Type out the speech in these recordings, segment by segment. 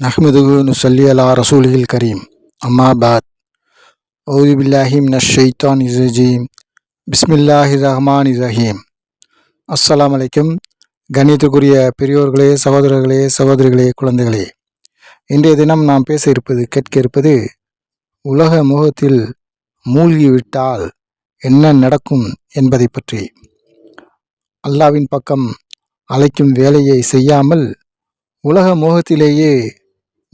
நஹ்மதுகு நுசல்லி அலா ரசூலில் கரீம் அம்மா பாத் அவுது பில்லாஹி மினஷ் இசஜீம் பிஸ்மில்லாஹி ரஹ்மான் ரஹீம் அஸ்ஸலாம் அலைக்கும் கண்ணியத்துக்குரிய பெரியோர்களே சகோதரர்களே சகோதரிகளே குழந்தைகளே. இன்றைய தினம் நாம் பேச இருப்பது கேட்க இருப்பது உலக முகத்தில் மூழ்கிவிட்டால் என்ன நடக்கும் என்பதை பற்றி. அல்லாவின் பக்கம் அழைக்கும் வேலையை செய்யாமல் உலக மோகத்திலேயே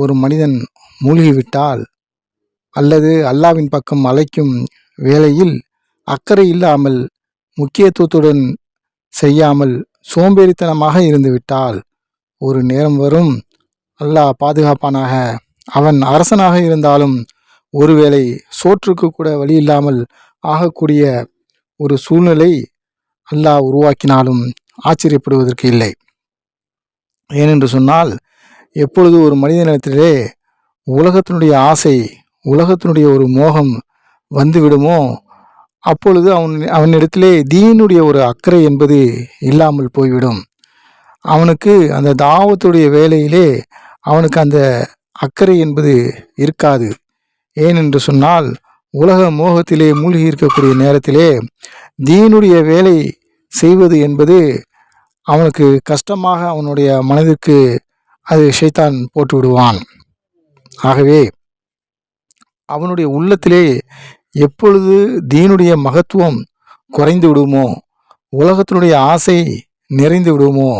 ஒரு மனிதன் மூழ்கிவிட்டால் அல்லது அல்லாவின் பக்கம் அழைக்கும் வேளையில் அக்கறை இல்லாமல் முக்கியத்துவத்துடன் செய்யாமல் சோம்பேறித்தனமாக இருந்துவிட்டால் ஒரு நேரம் வரும். அல்லாஹ் பாதுகாப்பானாக. அவன் அரசனாக இருந்தாலும் ஒருவேளை சோற்றுக்கு கூட வழி இல்லாமல் ஆகக்கூடிய ஒரு சூழ்நிலை அல்லாஹ் உருவாக்கினாலும் ஆச்சரியப்படுவதற்கு இல்லை. ஏனென்று சொன்னால் எப்பொழுது ஒரு மனிதனிடத்திலே உலகத்தினுடைய ஆசை உலகத்தினுடைய ஒரு மோகம் வந்துவிடுமோ அப்பொழுது அவன் அவனிடத்திலே தீனுடைய ஒரு அக்கறை என்பது இல்லாமல் போய்விடும். அவனுக்கு அந்த தாவத்துடைய வேலையிலே அவனுக்கு அந்த அக்கறை என்பது இருக்காது. ஏனென்று சொன்னால் உலக மோகத்திலே மூழ்கி இருக்கக்கூடிய நேரத்திலே தீனுடைய வேலை செய்வது என்பது அவனுக்கு கஷ்டமாக அவனுடைய மனதிற்கு அது ஷைத்தான் போட்டு விடுவான் ஆகவே அவனுடைய உள்ளத்திலே எப்பொழுது தீனுடைய மகத்துவம் குறைந்து விடுமோ உலகத்தினுடைய ஆசை நிறைந்து விடுமோ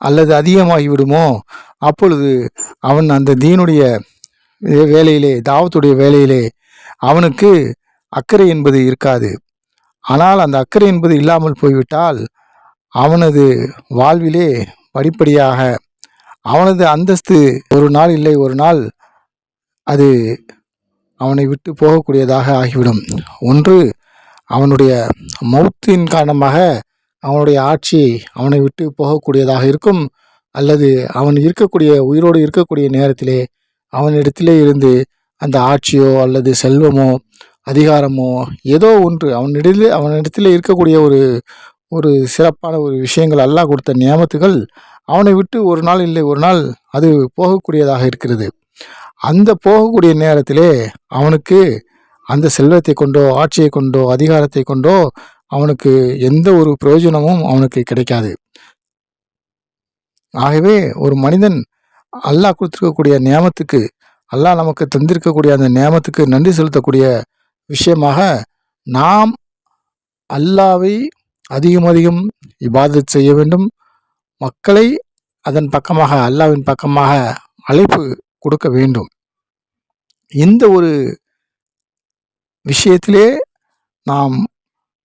அல்லது அதிகமாகி விடுமோ அப்பொழுது அவன் அந்த தீனுடைய வேலையிலே தாவத்துடைய வேலையிலே அவனுக்கு அக்கறை என்பது இருக்காது. ஆனால் அந்த அக்கறை என்பது இல்லாமல் போய்விட்டால் அவனது வாழ்விலே படிப்படியாக அவனது அந்தஸ்து ஒரு நாள் இல்லை ஒரு நாள் அது அவனை விட்டு போகக்கூடியதாக ஆகிவிடும். ஒன்று அவனுடைய மௌத்தின் காரணமாக அவனுடைய ஆட்சி அவனை விட்டு போகக்கூடியதாக இருக்கும் அல்லது அவன் இருக்கக்கூடிய உயிரோடு இருக்கக்கூடிய நேரத்திலே அவனிடத்திலே இருந்து அந்த ஆட்சியோ அல்லது செல்வமோ அதிகாரமோ ஏதோ ஒன்று அவனிடத்தில் அவனிடத்தில் இருக்கக்கூடிய ஒரு ஒரு சிறப்பான ஒரு விஷயங்கள் அல்லாஹ் கொடுத்த நியமத்துகள் அவனை விட்டு ஒரு நாள் இல்லை ஒரு நாள் அது போகக்கூடியதாக இருக்கிறது. அந்த போகக்கூடிய நேரத்திலே அவனுக்கு அந்த செல்வத்தை கொண்டோ ஆட்சியை கொண்டோ அதிகாரத்தை கொண்டோ அவனுக்கு எந்த ஒரு பிரயோஜனமும் அவனுக்கு கிடைக்காது. ஆகவே ஒரு மனிதன் அல்லாஹ் கொடுத்துருக்கக்கூடிய நியமத்துக்கு அல்லாஹ் நமக்கு தந்திருக்கக்கூடிய அந்த நியமத்துக்கு நன்றி செலுத்தக்கூடிய விஷயமாக நாம் அல்லாவை அதிகம் அதிகம் இபாதத் செய்ய வேண்டும். மக்களை அதன் பக்கமாக அல்லாவின் பக்கமாக அழைப்பு கொடுக்க வேண்டும். இந்த ஒரு விஷயத்திலே நாம்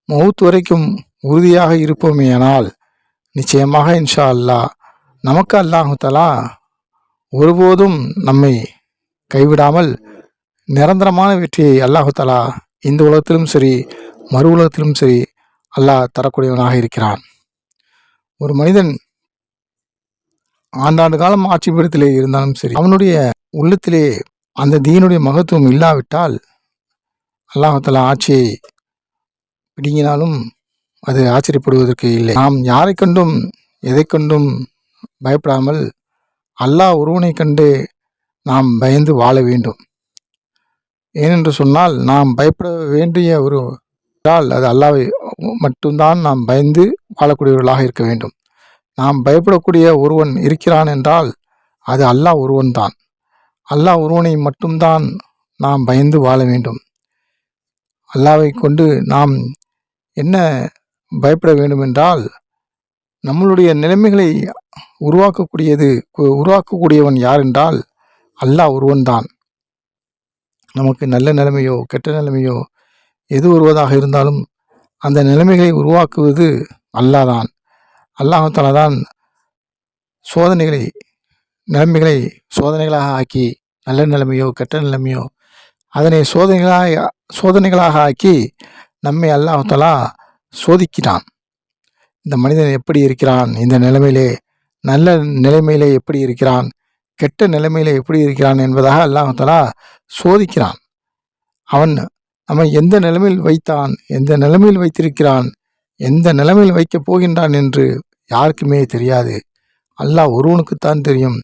மவுத் வரைக்கும் உறுதியாக இருப்போமேயானால் நிச்சயமாக இன்ஷா அல்லாஹ் நமக்கு அல்லாஹுத்தலா ஒருபோதும் நம்மை கைவிடாமல் நிரந்தரமான வெற்றியை அல்லாஹுத்தலா இந்த உலகத்திலும் சரி மறு உலகத்திலும் சரி அல்லாஹ் தரக்கூடியவனாக இருக்கிறான். ஒரு மனிதன் ஆண்டாண்டு காலம் ஆட்சி பீடத்திலே இருந்தாலும் சரி அவனுடைய உள்ளத்திலே அந்த தீனுடைய மகத்துவம் இல்லாவிட்டால் அல்லாஹால ஆட்சியை பிடுங்கினாலும் அது ஆச்சரியப்படுவதற்கு இல்லை. நாம் யாரை கண்டும் எதை கண்டும் பயப்படாமல் அல்லாஹ் ஒருவனை கண்டு நாம் பயந்து வாழ வேண்டும். ஏனென்று சொன்னால் நாம் பயப்பட வேண்டிய ஒரு அது அல்லாவை மட்டும்தான் நாம் பயந்து வாழக்கூடியவர்களாக இருக்க வேண்டும். நாம் பயப்படக்கூடிய ஒருவன் இருக்கிறான் என்றால் அது அல்லாஹ் ஒருவன்தான். அல்லாஹ் ஒருவனை மட்டும்தான் நாம் பயந்து வாழ வேண்டும். அல்லாவை கொண்டு நாம் என்ன பயப்பட வேண்டும் என்றால் நம்மளுடைய நிலைமைகளை உருவாக்கக்கூடியது உருவாக்கக்கூடியவன் யார் என்றால் அல்லாஹ் ஒருவன்தான். நமக்கு நல்ல நிலைமையோ கெட்ட நிலைமையோ எது வருவதாக இருந்தாலும் அந்த நிலைமைகளை உருவாக்குவது அல்லாதான் அல்லாஹால தான் சோதனைகளை நிலைமைகளை சோதனைகளாக ஆக்கி நல்ல நிலைமையோ கெட்ட நிலைமையோ அதனை சோதனைகளாக சோதனைகளாக ஆக்கி நம்மை அல்லாஹாலா சோதிக்கிறான். இந்த மனிதன் எப்படி இருக்கிறான்? இந்த நிலைமையிலே நல்ல நிலைமையிலே எப்படி இருக்கிறான்? கெட்ட நிலைமையிலே எப்படி இருக்கிறான் என்பதாக அல்லாஹாலா சோதிக்கிறான். அவன் அவன் எந்த நிலைமையில் வைத்தான்? எந்த நிலைமையில் வைத்திருக்கிறான்? எந்த நிலைமையில் வைக்கப் போகின்றான் என்று யாருக்குமே தெரியாது. அல்லாஹ் ஒருவனுக்குத்தான் தெரியும்.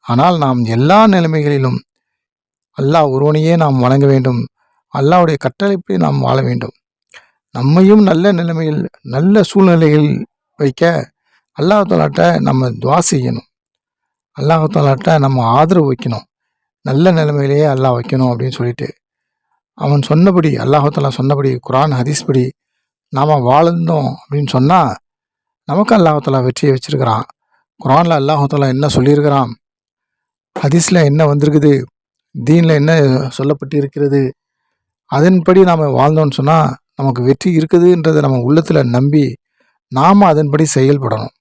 ஆனால் நாம் எல்லா நிலைமைகளிலும் அல்லாஹ் ஒருவனையே நாம் வணங்க வேண்டும். அல்லாவுடைய கட்டளைப்படி நாம் வாழ வேண்டும். நம்மையும் நல்ல நிலைமையில் நல்ல சூழ்நிலையில் வைக்க அல்லாஹத்தாலாட்ட நம்ம துவா செய்யணும். அல்லாஹத்தாலாட்ட நம்ம ஆதரவு வைக்கணும். நல்ல நிலைமையிலேயே அல்லாஹ் வைக்கணும் அப்படின்னு சொல்லிட்டு. அவன் சொன்னபடி அல்லாஹாலா சொன்னபடி குரான் ஹதீஸ்படி நாம் வாழ்ந்தோம் அப்படின்னு சொன்னால் நமக்கு அல்லாஹாலா வெற்றியை வச்சுருக்கிறான். குரானில் அல்லாஹாலா என்ன சொல்லியிருக்கிறான்? ஹதீஸில் என்ன வந்திருக்குது? தீனில் என்ன சொல்லப்பட்டு இருக்கிறது அதன்படி நாம் வாழ்ந்தோம்னு சொன்னால் நமக்கு வெற்றி இருக்குதுன்றதை நம்ம உள்ளத்தில் நம்பி நாம் அதன்படி செயல்படணும்.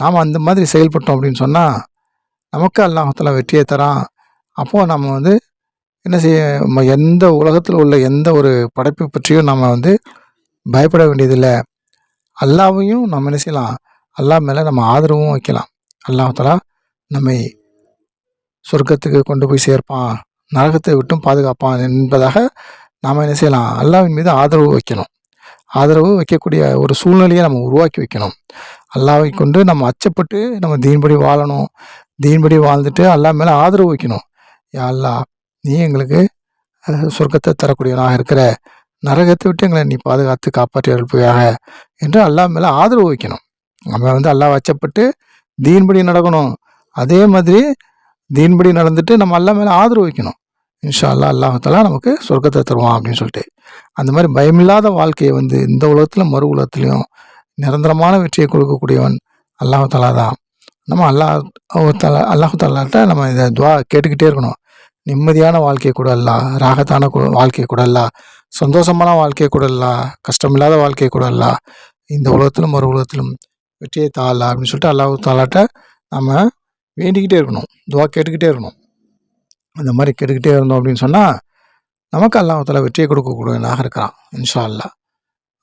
நாம் அந்த மாதிரி செயல்பட்டோம் அப்படின்னு சொன்னால் நமக்கு அல்லாஹத்தில் வெற்றியை தரான். அப்போது நம்ம வந்து என்ன செய்ய நம்ம எந்த உலகத்தில் உள்ள எந்த ஒரு படைப்பை பற்றியும் நம்ம வந்து பயப்பட வேண்டியதில்லை. அல்லாவையும் நம்ம என்ன செய்யலாம்? அல்லாஹ் மேலே நம்ம ஆதரவும் வைக்கலாம். அல்லாஹலா நம்மை சொர்க்கத்துக்கு கொண்டு போய் சேர்ப்பான். நரகத்தை விட்டும் பாதுகாப்பான் என்பதாக நாம் என்ன செய்யலாம்? அல்லாவின் மீது ஆதரவு வைக்கணும். ஆதரவு வைக்கக்கூடிய ஒரு சூழ்நிலையை நம்ம உருவாக்கி வைக்கணும். அல்லாவை கொண்டு நம்ம அச்சப்பட்டு நம்ம தீன்படி வாழணும். தீன்படி வாழ்ந்துட்டு அல்லா மேலே ஆதரவு வைக்கணும். யா அல்லாஹ் நீ எங்களுக்கு சொர்க்கத்தை தரக்கூடியவனாக இருக்கிற நரகத்தை விட்டு எங்களை நீ பாதுகாத்து காப்பாற்றி அருள்புயாக என்று அல்லாஹ் மேலே ஆதரவு வைக்கணும். நம்ம வந்து அல்லாஹ் வச்சப்பட்டு தீன்படி நடக்கணும். அதே மாதிரி தீன்படி நடந்துட்டு நம்ம அல்லா மேலே ஆதரவு வைக்கணும். இன்ஷா அல்லா அல்லாஹாலா நமக்கு சொர்க்கத்தை தருவான் அப்படின்னு சொல்லிட்டு. அந்த மாதிரி பயமில்லாத வாழ்க்கையை வந்து இந்த உலகத்தில் மறு உலகத்துலேயும் நிரந்தரமான வெற்றியை கொடுக்கக்கூடியவன் அல்லாஹாலா தான். நம்ம அல்லாஹ் தாலா நம்ம இதை துவா கேட்டுக்கிட்டே இருக்கணும். நிம்மதியான வாழ்க்கையை கூட அல்ல ராகத்தான வாழ்க்கையை கூட அல்ல சந்தோஷமான வாழ்க்கையை கூட கஷ்டமில்லாத வாழ்க்கையை கூட இந்த உலகத்திலும் மறு உலகத்திலும் வெற்றியை தாழலாம் அப்படின்னு சொல்லிட்டு அல்லாஹ் தாலாட்ட நம்ம வேண்டிக்கிட்டே இருக்கணும் துவா கேட்டுக்கிட்டே இருக்கணும். அந்த மாதிரி கேட்டுக்கிட்டே இருந்தோம் அப்படின்னு சொன்னால் நமக்கு அல்லாஹால வெற்றியை கொடுக்கக்கூடியவனாக இருக்கிறான் இன்ஷா அல்லாஹ்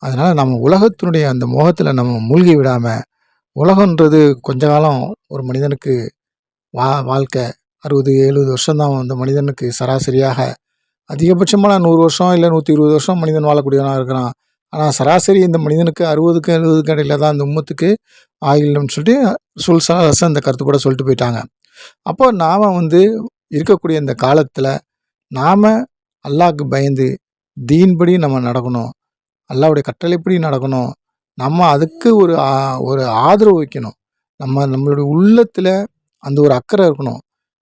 அதனால் நம்ம உலகத்தினுடைய அந்த மோகத்தில் நம்ம மூழ்கி விடாமல் உலகன்றது கொஞ்ச காலம் ஒரு மனிதனுக்கு வா வாழ்க்கை அறுபது எழுபது வருஷம்தான் அந்த மனிதனுக்கு சராசரியாக அதிகபட்சமான நூறு வருஷம் இல்லை நூற்றி இருபது வருஷம் மனிதன் வாழக்கூடியவனாக இருக்கிறான். ஆனால் சராசரி இந்த மனிதனுக்கு அறுபதுக்கு எழுபதுக்கு இடையில தான் அந்த உம்மத்துக்கு ஆயில்னு சொல்லிட்டு சுல் சலாசன் இந்த கருத்து கூட சொல்லிட்டு போயிட்டாங்க. அப்போ நாம் வந்து இருக்கக்கூடிய இந்த காலத்தில் நாம் அல்லாஹ்க்கு பயந்து தீன்படி நம்ம நடக்கணும். அல்லாவுடைய கட்டளைப்படி நடக்கணும். நம்ம அதுக்கு ஒரு ஒரு ஆதரவு வைக்கணும். நம்ம நம்மளுடைய உள்ளத்தில் அந்த ஒரு அக்கறை இருக்கணும்.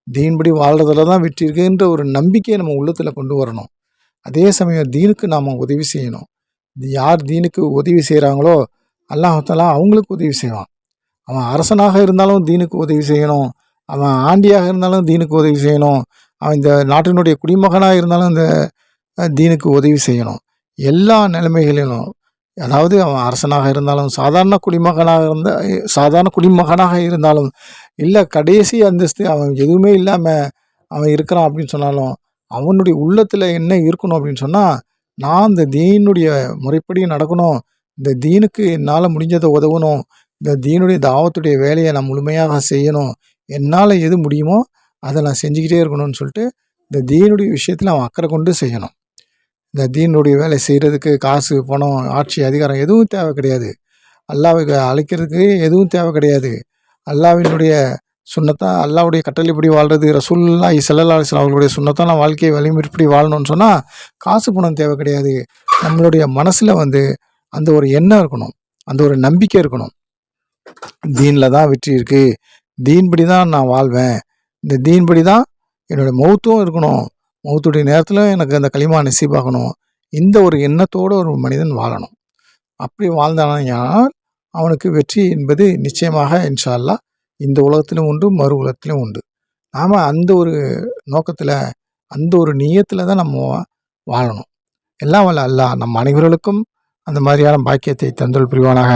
தீன்படி வாழ்றதுல தான் வெற்றி இருக்குன்ற ஒரு நம்பிக்கையை நம்ம உள்ளத்தில் கொண்டு வரணும். அதே சமயம் தீனுக்கு நாம் உதவி செய்யணும். யார் தீனுக்கு உதவி செய்கிறாங்களோ அல்லாஹாலா அவங்களுக்கு உதவி செய்வான். அவன் அரசனாக இருந்தாலும் தீனுக்கு உதவி செய்யணும். அவன் ஆண்டியாக இருந்தாலும் தீனுக்கு உதவி செய்யணும். அவன் இந்த நாட்டினுடைய குடிமகனாக இருந்தாலும் இந்த தீனுக்கு உதவி செய்யணும். எல்லா நிலைமைகளிலும் அதாவது அவன் அரசனாக இருந்தாலும் சாதாரண குடிமகனாக இருந்த சாதாரண குடிமகனாக இருந்தாலும் இல்லை கடைசி அந்தஸ்து அவன் எதுவுமே இல்லாமல் அவன் இருக்கிறான் அப்படின்னு சொன்னாலும் அவனுடைய உள்ளத்தில் என்ன இருக்கணும் அப்படின்னு சொன்னால் நான் இந்த தீனுடைய முறைப்படி நடக்கணும் இந்த தீனுக்கு என்னால் முடிஞ்சதை உதவணும் இந்த தீனுடைய தாவத்துடைய வேலையை நான் முழுமையாக செய்யணும் என்னால் எது முடியுமோ அதை நான் செஞ்சுக்கிட்டே இருக்கணும்னு சொல்லிட்டு இந்த தீனுடைய விஷயத்தில் அவன் அக்கறை கொண்டு செய்யணும். இந்த தீனுடைய வேலை செய்கிறதுக்கு காசு பணம் ஆட்சி அதிகாரம் எதுவும் தேவை கிடையாது. அல்லாவுக்கு அழைக்கிறதுக்கு எதுவும் தேவை கிடையாது. அல்லாவினுடைய சுண்ணத்தா அல்லாவுடைய கட்டளைப்படி வாழ்றது ரசூல்லா ஸல்லல்லாஹு அவர்களுடைய சுண்ணத்தான வாழ்க்கையை வலிமைப்படி வாழணும்னு சொன்னால் காசு பணம் தேவை கிடையாது. நம்மளுடைய மனசில் வந்து அந்த ஒரு எண்ணம் இருக்கணும். அந்த ஒரு நம்பிக்கை இருக்கணும். தீனில் தான் வெற்றி இருக்குது தீன்படி தான் நான் வாழ்வேன். இந்த தீன்படி தான் என்னுடைய மௌத்தும் இருக்கணும். மௌத்துடைய நேரத்தில் எனக்கு அந்த களிமா நசீபாகணும் இந்த ஒரு எண்ணத்தோடு ஒரு மனிதன் வாழணும். அப்படி வாழ்ந்தானால் அவனுக்கு வெற்றி என்பது நிச்சயமாக இன்ஷா அல்லாஹ் இந்த உலகத்திலும் உண்டு மறு உலகத்திலும் உண்டு. நாம் அந்த ஒரு நோக்கத்தில் அந்த ஒரு நீயத்தில் தான் நம்ம வாழணும். எல்லாம் வல்ல அல்லாஹ் நம் அனைவர்களுக்கும் அந்த மாதிரியான பாக்கியத்தை தந்தல் புரிவானாக.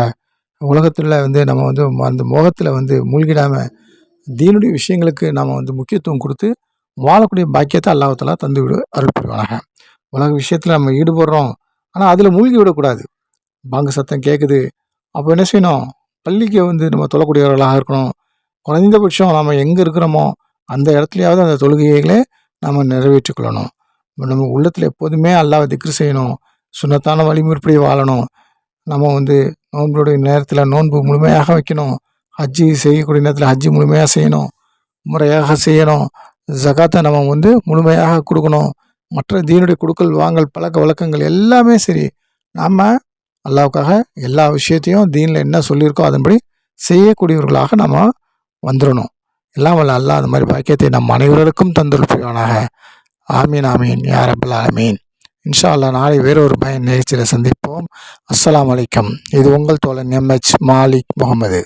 உலகத்தில் வந்து நம்ம வந்து அந்த மோகத்தில் வந்து மூழ்கிடாமல் தீனுடைய விஷயங்களுக்கு நாம் வந்து முக்கியத்துவம் கொடுத்து வாழக்கூடிய பாக்கியத்தை அல்லாஹலா தந்து விடு அருள் புரிவானாக. உலக விஷயத்தில் நம்ம ஈடுபடுறோம் ஆனால் அதில் மூழ்கி விடக்கூடாது. பாங்கு சத்தம் கேட்குது அப்போ என்ன செய்யணும்? பள்ளிக்கு வந்து நம்ம தொழக்கூடியவர்களாக இருக்கணும். குறைந்தபட்சம் நம்ம எங்கே இருக்கிறோமோ அந்த இடத்துலையாவது அந்த தொழுகைகளை நம்ம நிறைவேற்றிக்கொள்ளணும் நம்ம உள்ளத்தில் எப்போதுமே அல்லாவை திக்ரு செய்யணும். சுண்ணத்தான வழிமுறைப்படி வாழணும். நம்ம வந்து நோன்புடைய நேரத்தில் நோன்பு முழுமையாக வைக்கணும். ஹஜ்ஜி செய்யக்கூடிய நேரத்தில் ஹஜ்ஜி முழுமையாக செய்யணும். முறையாக செய்யணும். ஜகாத்தை நம்ம வந்து முழுமையாக கொடுக்கணும். மற்ற தீனுடைய கொடுக்கல் வாங்கல் பழக்க வழக்கங்கள் எல்லாமே சரி. நாம் அல்லாவுக்காக எல்லா விஷயத்தையும் தீனில் என்ன சொல்லியிருக்கோ அதன்படி செய்யக்கூடியவர்களாக நம்ம வந்துடணும். எல்லாம் வல்ல அல்லாஹ் அந்த மாதிரி பாக்கியத்தை நம் அனைவருக்கும் தந்துள் புரிவானாக ஆமீன் ஆமீன். யார் அப்பல் ஆமீன் இன்ஷா அல்லா நாளை வேறொரு பயன் நிகழ்ச்சியில் சந்திப்போம். அஸ்லாம் வலைக்கம் இது உங்கள் தோழன் எம்ஹெச் மாலிக் முகமது.